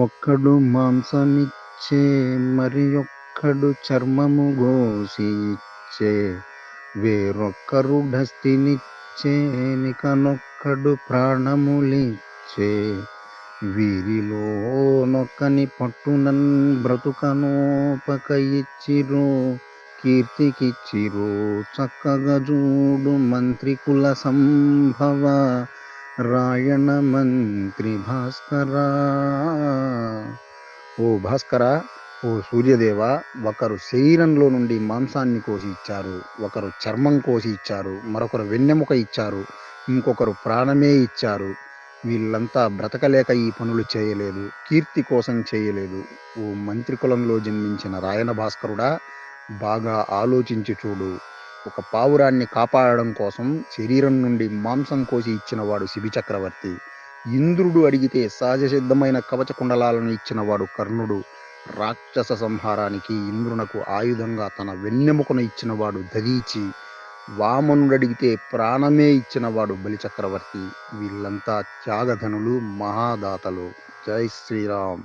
ఒక్కడు మాంసమిచ్చే మరి ఒక్కడు చర్మము గోసి ఇచ్చే వేరొక్కరు ఢస్తినిచ్చే నికనొక్కడు ప్రాణములిచ్చే. వీరిలో నొక్కని పట్టునన్ బ్రతుకనోపక ఇచ్చిరో కీర్తికిచ్చిరో. చక్కగా చూడు మంత్రి కుల సంభవ రాయణ మంత్రి భాస్కరా. ఓ భాస్కర ఓ సూర్యదేవ ఒకరు శరీరంలో నుండి మాంసాన్ని కోసి ఇచ్చారు ఒకరు చర్మం కోసి ఇచ్చారు మరొకరు వెన్నెముక ఇచ్చారు ఇంకొకరు ప్రాణమే ఇచ్చారు. వీళ్ళంతా బ్రతకలేక ఈ పనులు చేయలేదు కీర్తి కోసం చేయలేదు. ఓ మంత్రి కులంలో జన్మించిన రాయణ భాస్కరుడా బాగా ఆలోచించి చూడు. ఒక పావురాన్ని కాపాడడం కోసం శరీరం నుండి మాంసం కోసి ఇచ్చినవాడు శిబి చక్రవర్తి. ఇంద్రుడు అడిగితే సహజ సిద్ధమైన కవచ కుండలాలను ఇచ్చినవాడు కర్ణుడు. రాక్షస సంహారానికి ఇంద్రునకు ఆయుధంగా తన వెన్నెముకను ఇచ్చినవాడు దదీచి వామనుడు అడిగితే ప్రాణమే ఇచ్చినవాడు బలిచక్రవర్తి. వీళ్ళంతా త్యాగధనులు మహాదాతలు. జై శ్రీరామ్.